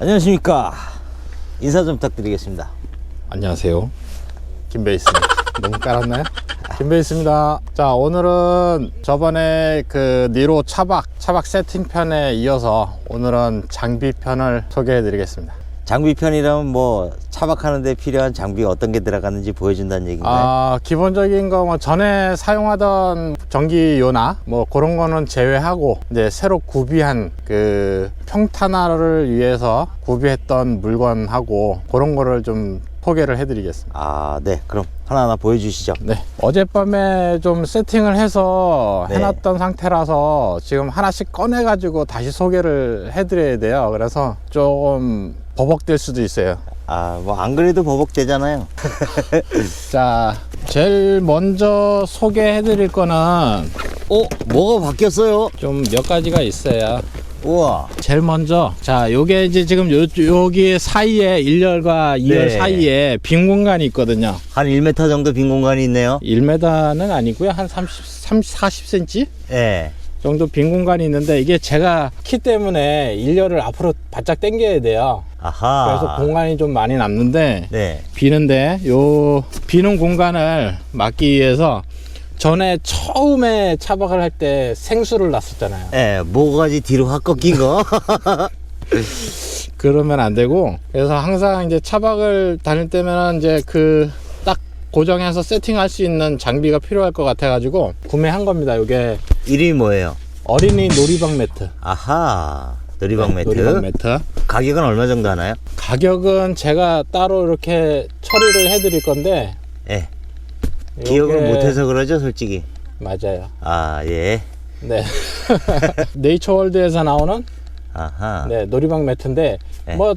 안녕하십니까. 인사 좀 부탁드리겠습니다. 안녕하세요. 김베이스입니다. 너무 깔았나요? 김베이스입니다. 자, 오늘은 저번에 그 니로 차박, 차박 세팅 편에 이어서 오늘은 장비 편을 소개해 드리겠습니다. 장비편이라면 뭐 차박하는 데 필요한 장비 어떤 게 들어갔는지 보여준다는 얘기인가요? 아, 기본적인 거 뭐 전에 사용하던 전기요나 뭐 그런 거는 제외하고 이제 새로 구비한 그 평탄화를 위해서 구비했던 물건하고 그런 거를 좀 소개를 해 드리겠습니다. 아, 네. 그럼 하나하나 보여주시죠. 네. 어젯밤에 좀 세팅을 해서 네. 해놨던 상태라서 지금 하나씩 꺼내가지고 다시 소개를 해드려야 돼요. 그래서 조금 버벅될 수도 있어요. 아, 뭐 안 그래도 버벅대잖아요. 자, 제일 먼저 소개해 드릴 거는 어, 뭐가 바뀌었어요? 좀 몇 가지가 있어요. 우와. 제일 먼저, 자, 요게 이제 지금 요, 여기 사이에 1열과 2열 네. 사이에 빈 공간이 있거든요. 한 1m 정도 빈 공간이 있네요. 1m는 아니고요. 한 30, 30 40cm? 예. 정도 빈 공간이 있는데 이게 제가 키 때문에 일렬을 앞으로 바짝 당겨야 돼요. 아하. 그래서 공간이 좀 많이 남는데 네. 비는데 요 비는 공간을 막기 위해서 전에 처음에 차박을 할 때 생수를 놨었잖아요. 예, 모가지 뒤로 확 꺾인 거. 그러면 안 되고 그래서 항상 이제 차박을 다닐 때면 이제 그 딱 고정해서 세팅할 수 있는 장비가 필요할 것 같아 가지고 구매한 겁니다. 이게 이름이 뭐예요? 어린이 놀이방 매트. 아하. 놀이방 매트. 네, 놀이방 매트. 가격은 얼마 정도 하나요? 가격은 제가 따로 이렇게 처리를 해드릴 건데 예. 기억을 요게- 못해서 그러죠, 솔직히. 맞아요. 아, 예. 네. 네이처월드에서 나오는 아하. 네, 놀이방 매트인데 네. 뭐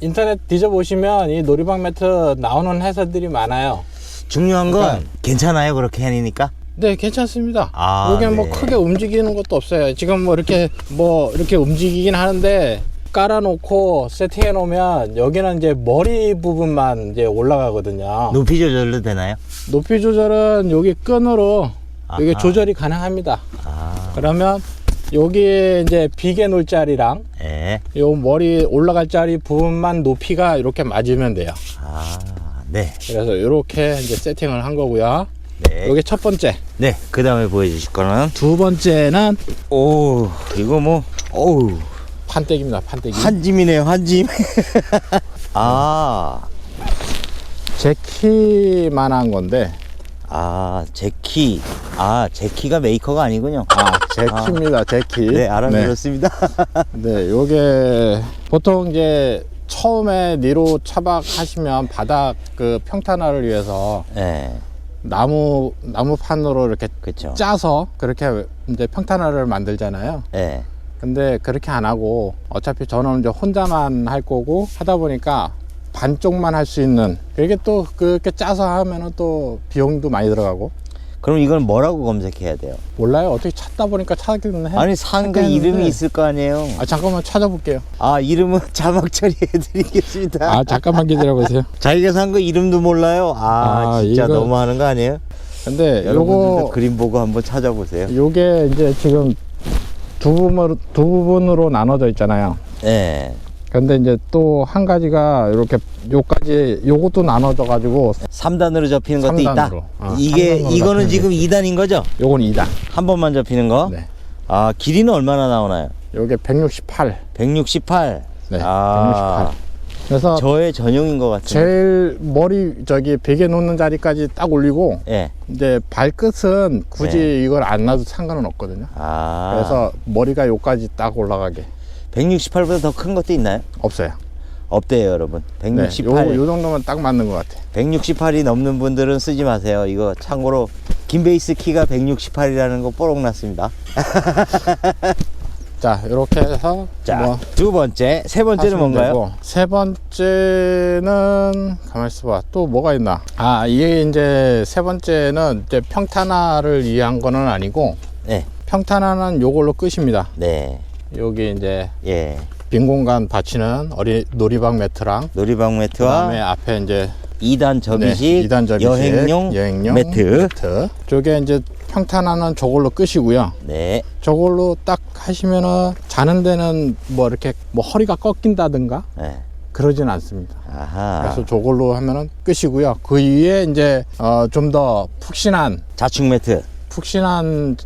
인터넷 뒤져보시면 이 놀이방 매트 나오는 회사들이 많아요. 중요한 건 그러니까- 괜찮아요, 그렇게 하니까? 네, 괜찮습니다. 아, 이게 뭐 네. 크게 움직이는 것도 없어요. 지금 뭐 이렇게 뭐 이렇게 움직이긴 하는데 깔아놓고 세팅해 놓으면 여기는 이제 머리 부분만 이제 올라가거든요. 높이 조절도 되나요? 높이 조절은 여기 끈으로 이게 아하. 조절이 가능합니다. 아, 그러면 여기 이제 비계 놀 자리랑 예. 요 머리 올라갈 자리 부분만 높이가 이렇게 맞으면 돼요. 아, 네. 그래서 이렇게 이제 세팅을 한 거고요. 네. 요게 첫 번째. 네. 그 다음에 보여주실 거는, 두 번째는 오, 이거 뭐, 어우, 판때기입니다. 판때기. 한 짐이네요, 한 짐. 아, 제 키만한 건데 아, 제 키. 아, 제 키가 메이커가 아니군요. 아, 제 아. 키입니다. 제 키. 네, 네. 알아들었습니다. 네, 요게 보통 이제 처음에 니로 차박하시면 바닥 그 평탄화를 위해서 네, 나무 나무판으로 이렇게 그쵸. 짜서 그렇게 이제 평탄화를 만들잖아요. 네. 근데 그렇게 안 하고 어차피 저는 이제 혼자만 할 거고 하다 보니까 반쪽만 할 수 있는 이게 또 그렇게 짜서 하면은 또 비용도 많이 들어가고 그럼 이건 뭐라고 검색해야 돼요? 몰라요 어떻게 찾다 보니까 찾기는 해. 아니, 산 그. 이름이 있을 거 아니에요? 아 잠깐만 찾아볼게요. 아, 이름은 자막 처리해드리겠습니다. 아 잠깐만 기다려 보세요. 자기가 산 거 이름도 몰라요? 아, 아, 진짜 이거- 너무하는 거 아니에요? 근데 여러분들도 요거 그림 보고 한번 찾아보세요. 요게 이제 지금 두 부분으로 두 부분으로 나눠져 있잖아요. 네. 근데 이제 또 한 가지가 이렇게 요까지 요것도 나눠져 가지고 3단으로 접히는 것도 삼단으로. 있다. 어, 이게 이거는 접히는 지금 2단인 거죠? 요건 2단. 한 번만 접히는 거. 네. 아, 길이는 얼마나 나오나요? 요게 168. 168. 네. 아, 168. 그래서 저의 전용인 것 같은데. 제일 머리 저기 베개 놓는 자리까지 딱 올리고 예. 이제 발끝은 굳이 네. 이걸 안 놔도 상관은 없거든요. 아. 그래서 머리가 요까지 딱 올라가게 168보다 더 큰 것도 있나요? 없어요. 없대요, 여러분. 네, 168. 요, 요 정도면 딱 맞는 것 같아. 168이 넘는 분들은 쓰지 마세요. 이거 참고로 김베이스 키가 168이라는 거 뽀록 났습니다. 자, 이렇게 해서 자, 뭐두 번째, 세 번째는 뭔가요? 되고. 세 번째는 가만 있어 봐. 또 뭐가 있나? 아, 이게 이제 세 번째는 이제 평탄화를 위한 거는 아니고 네. 평탄화는 요걸로 끝입니다. 네. 여기 이제 예. 빈 공간 받치는 어리 놀이방 매트랑 놀이방 그다음에 매트와 앞에 이제 2단 접이식, 네, 이단 접이식, 여행용, 여행용 매트. 매트. 저게 이제 평탄화는 저걸로 끝이고요. 네. 저걸로 딱 하시면은 자는 데는 뭐 이렇게 뭐 허리가 꺾인다든가 네. 그러진 않습니다. 아하. 그래서 저걸로 하면은 끝이고요. 그 위에 이제 어, 좀 더 푹신한 자축 매트. 푹신한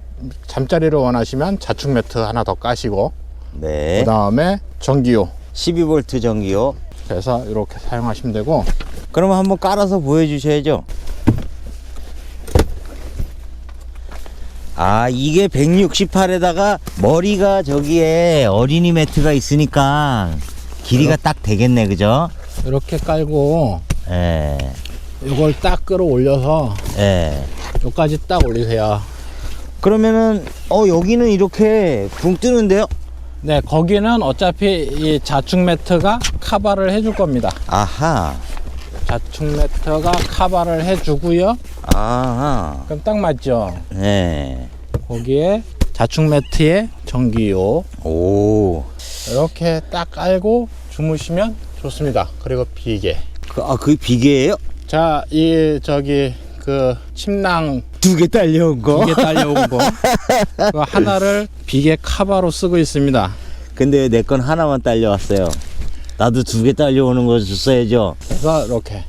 잠자리를 원하시면 자축 매트 하나 더 까시고 네. 그 다음에 전기요. 12V 전기요. 그래서 이렇게 사용하시면 되고 그러면 한번 깔아서 보여주셔야죠. 아, 이게 168에다가 머리가 저기에 어린이 매트가 있으니까 길이가 딱 되겠네, 그죠? 이렇게 깔고 예, 이걸 딱 끌어올려서 예. 여기까지 딱 올리세요. 그러면은, 어, 여기는 이렇게 붕 뜨는데요? 네, 거기는 어차피 이 자축 매트가 카바를 해줄 겁니다. 아하, 자축 매트가 카바를 해주고요. 아하, 그럼 딱 맞죠? 네. 거기에 자축 매트에 전기요. 오. 이렇게 딱 깔고 주무시면 좋습니다. 그리고 비계. 그, 아, 그게 비계예요? 자, 이 저기 그 침낭 두 개 딸려온 거? 비계 딸려온 거. 그 하나를 비계 카바로 쓰고 있습니다. 근데 내 건 하나만 딸려왔어요. 나도 두 개 딸려오는 거 줬어야죠. 그래서 이렇게.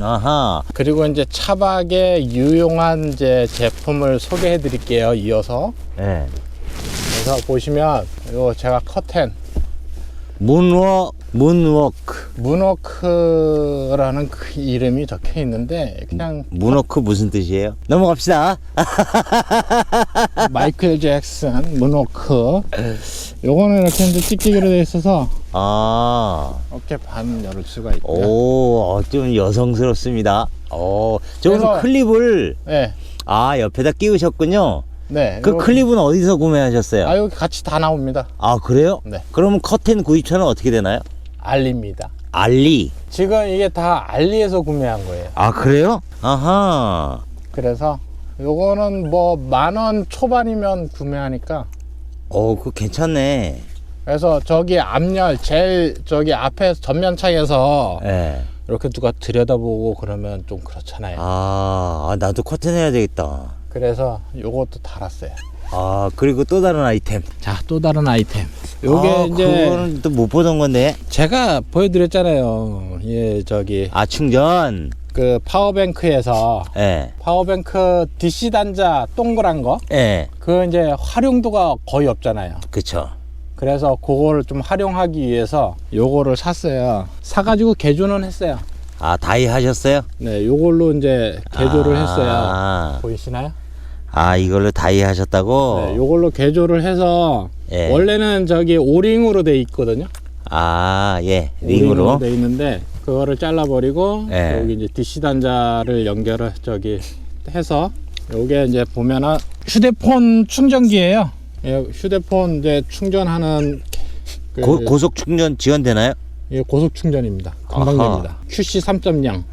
아하. 그리고 이제 차박에 유용한 이제 제품을 소개해 드릴게요. 이어서. 예. 그래서 보시면 이거 제가 커튼 문워크, 문워크. 문워크라는 그 이름이 적혀 있는데 그냥 문워크 무슨 뜻이에요? 넘어갑시다. 마이클 잭슨 문워크 요거는 이렇게 이제 찍찍이로 되어 있어서 아, 이렇게 반 열을 수가 있고요. 오, 어, 좀 여성스럽습니다. 오, 저는 그래서- 클립을, 네, 아, 옆에다 끼우셨군요. 네. 그 요렇게- 클립은 어디서 구매하셨어요? 아 여기 같이 다 나옵니다. 아, 그래요? 네. 그러면 커튼 구입처는 어떻게 되나요? 알리입니다. 알리. 지금 이게 다 알리에서 구매한 거예요. 아, 그래요? 아하. 그래서 요거는 뭐 만 원 초반이면 구매하니까 어, 그거 괜찮네. 그래서 저기 앞열 제일 저기 앞에 전면 창에서 예. 이렇게 누가 들여다보고 그러면 좀 그렇잖아요. 아, 아, 나도 커튼 해야 되겠다. 그래서 요것도 달았어요. 아, 그리고 또 다른 아이템. 자, 또 다른 아이템. 요게 아, 이제 그거는 또 못 보던 건데. 제가 보여드렸잖아요. 예, 저기 아, 충전. 그 파워뱅크에서 예. 파워뱅크 DC 단자 동그란 거, 예. 그 이제 활용도가 거의 없잖아요. 그쵸. 그래서 그거를 좀 활용하기 위해서 요거를 샀어요. 사가지고 개조는 했어요. 아, 다이 하셨어요? 네, 요걸로 이제 개조를 아, 했어요. 보이시나요? 아, 이걸로 다이 하셨다고? 네, 요걸로 개조를 해서 예. 원래는 저기 오링으로 돼 있거든요. 아, 예. 오링으로 링으로. 돼 있는데 그거를 잘라버리고 예. 여기 이제 DC 단자를 연결을 저기 해서 요게 이제 보면은 휴대폰 충전기예요. 예, 휴대폰 이제 충전하는 그 고, 고속 충전 지원되나요? 이게 고속 충전입니다. 금방 아하. 됩니다. QC 3.0.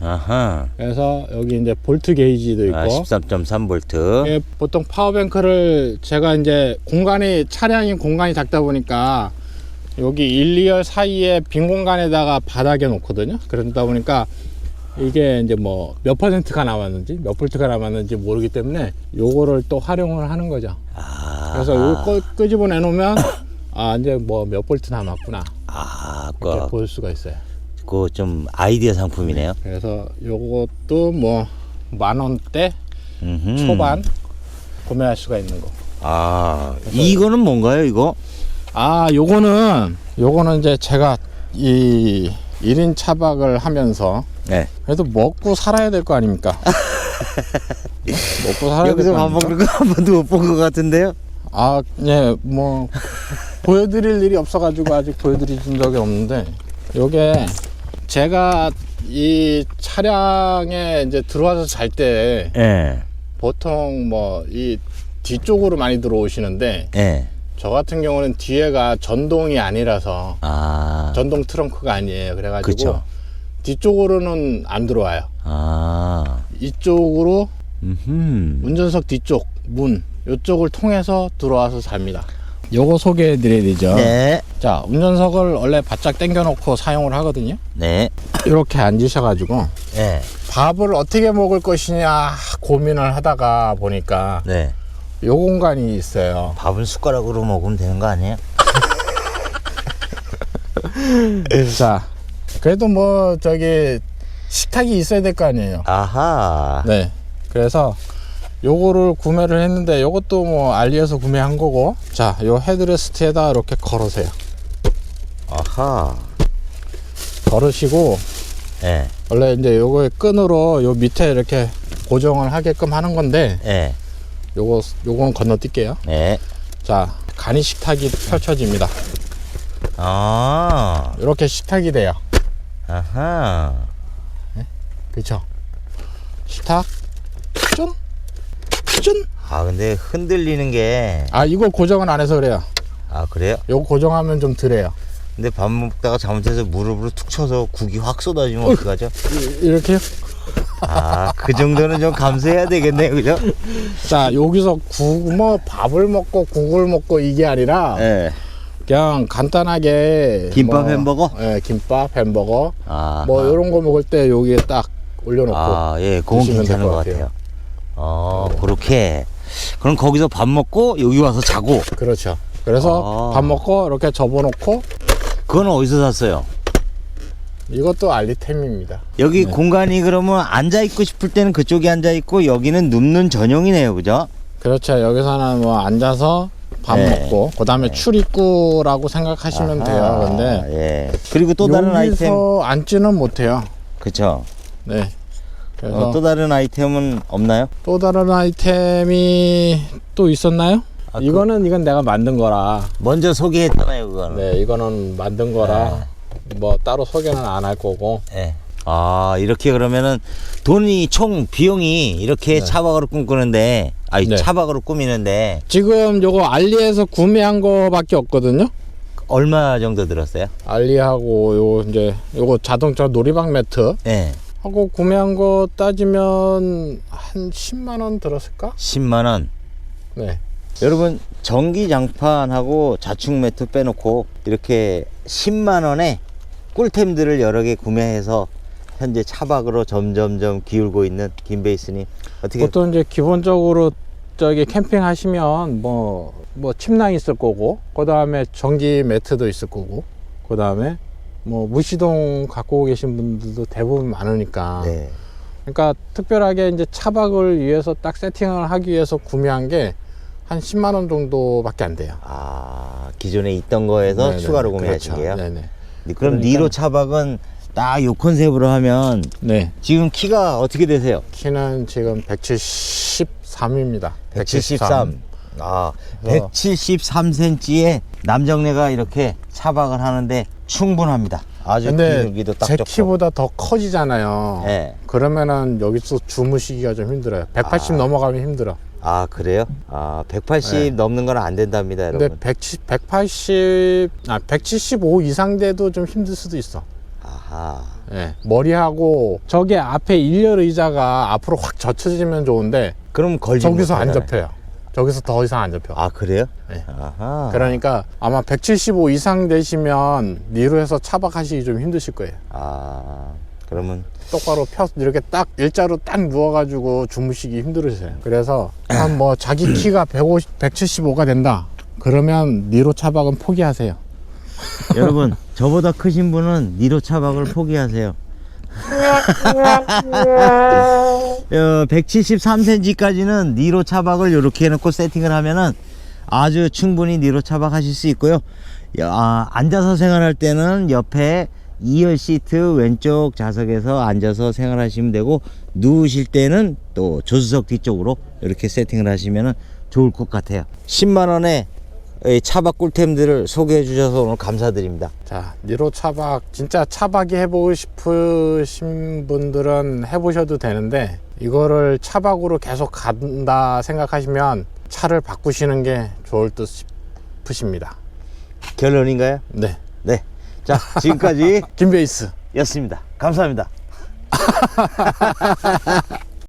아하. 그래서 여기 이제 볼트 게이지도 있고 아, 13.3V. 예, 보통 파워뱅크를 제가 이제 공간이 차량이 공간이 작다 보니까 여기 1, 2열 사이에 빈 공간에다가 바닥에 놓거든요. 그러다 보니까 이게 이제 뭐 몇 퍼센트가 남았는지 몇 볼트가 남았는지 모르기 때문에 요거를 또 활용을 하는 거죠. 아. 그래서 요거 끄, 끄집어내 놓으면 아 이제 뭐 몇 볼트 남았구나 아, 그, 볼 수가 있어요. 그좀 아이디어 상품이네요. 그래서 요것도 뭐 만 원대 음흠. 초반 구매할 수가 있는 거. 아, 이거는 뭔가요, 이거? 아, 요거는 요거는 이제 제가 이 1인 차박을 하면서 네. 그래도 먹고 살아야 될 거 아닙니까? 먹고 살아야 될 여기서 거밥 아닙니까? 먹는 거 한 번도 못 본 것 같은데요? 아, 예, 뭐 보여드릴 일이 없어가지고 아직 보여드린 적이 없는데 요게 제가 이 차량에 이제 들어와서 잘 때 예. 보통 뭐 이 뒤쪽으로 많이 들어오시는데 예. 저 같은 경우는 뒤에가 전동이 아니라서 아. 전동 트렁크가 아니에요. 그래가지고 그쵸. 뒤쪽으로는 안 들어와요. 아. 이쪽으로 음. 운전석 뒤쪽 문 이쪽을 통해서 들어와서 잡니다. 요거 소개해 드려야 되죠. 네. 자, 운전석을 원래 바짝 당겨 놓고 사용을 하거든요. 네. 이렇게 앉으셔 가지고 네. 밥을 어떻게 먹을 것이냐 고민을 하다가 보니까 네. 요 공간이 있어요. 밥은 숟가락으로 먹으면 되는 거 아니에요? 자, 그래도 뭐 저기 식탁이 있어야 될 거 아니에요. 아하. 네. 그래서 요거를 구매를 했는데 요것도 뭐 알리에서 구매한 거고 자, 요 헤드레스트에다 이렇게 걸으세요. 아하. 걸으시고 예, 원래 이제 요거의 끈으로 요 밑에 이렇게 고정을 하게끔 하는 건데 예, 요거 요거는 건너뛸게요. 예. 자, 간이 식탁이 펼쳐집니다. 아, 이렇게 식탁이 돼요. 아하. 그렇죠? 식탁 쫀? 쫀? 아, 근데 흔들리는 게, 아, 이거 고정을 안 해서 그래요. 아, 그래요? 요거 고정하면 좀 덜해요. 근데 밥 먹다가 잘못해서 무릎으로 툭 쳐서 국이 확 쏟아지면 어떡하죠? 이- 이렇게요? 아, 그 정도는 좀 감수해야 되겠네요, 그죠? 자, 여기서 국, 뭐, 밥을 먹고 국을 먹고 이게 아니라, 예. 그냥 간단하게. 김밥, 햄버거? 예, 김밥, 햄버거. 아, 뭐, 요런 거 먹을 때 여기에 딱 올려놓고. 아, 예, 그건 괜찮은 것 같아요. 같아요. 어, 그렇게. 그럼 거기서 밥 먹고 여기 와서 자고. 그렇죠. 그래서 아. 밥 먹고 이렇게 접어놓고, 그건 어디서 샀어요? 이것도 알리템입니다. 여기 네. 공간이 그러면 앉아 있고 싶을 때는 그쪽에 앉아 있고 여기는 눕는 전용이네요, 그죠? 그렇죠. 여기서는 뭐 앉아서 밥 네. 먹고, 그 다음에 출입구라고 생각하시면 돼요. 아하, 근데, 예. 그리고 또 다른 아이템, 여기서 앉지는 못해요. 그쵸? 네. 그래서 어, 또 다른 아이템은 없나요? 또 다른 아이템이 또 있었나요? 아, 그- 이거는 이건 내가 만든 거라. 먼저 소개했잖아요, 그거는. 네, 이거는 만든 거라. 뭐 따로 소개는 안 할 거고. 예. 아, 이렇게 그러면은 돈이 총 비용이 이렇게 네. 차박으로 꿈꾸는데, 아니, 네. 차박으로 꾸미는데 지금 요거 알리에서 구매한 거밖에 없거든요. 얼마 정도 들었어요? 알리하고 요 이제 요거 자동차 놀이방 매트 예. 하고 구매한 거 따지면 한 10만 원 들었을까? 10만 원. 네. 여러분, 전기 장판하고 자축 매트 빼놓고 이렇게 10만 원에 꿀템들을 여러 개 구매해서 현재 차박으로 점점점 기울고 있는 김베이스님. 어떻게 보통 이제 기본적으로 저기 캠핑 하시면 뭐, 뭐 침낭 있을 거고, 그 다음에 전기 매트도 있을 거고, 그 다음에 뭐 무시동 갖고 계신 분들도 대부분 많으니까. 네. 그러니까 특별하게 이제 차박을 위해서 딱 세팅을 하기 위해서 구매한 게 한 10만 원 정도밖에 안 돼요. 아, 기존에 있던 거에서 네네, 추가로 구매하신 그렇죠. 게요? 네네. 그럼 그러니까- 니로 차박은 딱 요 컨셉으로 하면 네. 지금 키가 어떻게 되세요? 키는 지금 173입니다. 173. 아, 그래서- 173cm의 남정네가 이렇게 차박을 하는데 충분합니다. 아주 근데 기울기도 딱 제 좋고. 키보다 더 커지잖아요. 네. 그러면은 여기서 주무시기가 좀 힘들어요. 180 아. 넘어가면 힘들어. 아, 그래요? 아, 180 네. 넘는 건 안 된답니다, 근데 여러분. 170, 180, 아, 175 이상 돼도 좀 힘들 수도 있어. 아하. 예. 머리하고 저기 앞에 일렬 의자가 앞으로 확 젖혀지면 좋은데 그럼 걸지 저기서 안. 접혀요. 저기서 더 이상 안 접혀. 아, 그래요? 네. 아하. 그러니까 아마 175 이상 되시면 니로해서 차박하시기 좀 힘드실 거예요. 아, 그러면 똑바로 펴 이렇게 딱 일자로 딱 누워가지고 주무시기 힘들으세요. 그래서 한 뭐 자기 키가 150, 175가 된다. 그러면 니로 차박은 포기하세요. 여러분, 저보다 크신 분은 니로 차박을 포기하세요. 어, 173cm까지는 니로 차박을 이렇게 해놓고 세팅을 하면은 아주 충분히 니로 차박하실 수 있고요. 야, 아, 앉아서 생활할 때는 옆에 2열 시트 왼쪽 좌석에서 앉아서 생활하시면 되고 누우실 때는 또 조수석 뒤쪽으로 이렇게 세팅을 하시면 좋을 것 같아요. 10만 원에 이 차박 꿀템들을 소개해 주셔서 오늘 감사드립니다. 자, 니로 차박 진짜 차박이 해보고 싶으신 분들은 해보셔도 되는데 이거를 차박으로 계속 간다 생각하시면 차를 바꾸시는 게 좋을 듯 싶으십니다. 결론인가요? 네, 네. 자, 지금까지 김베이스. 였습니다. 감사합니다.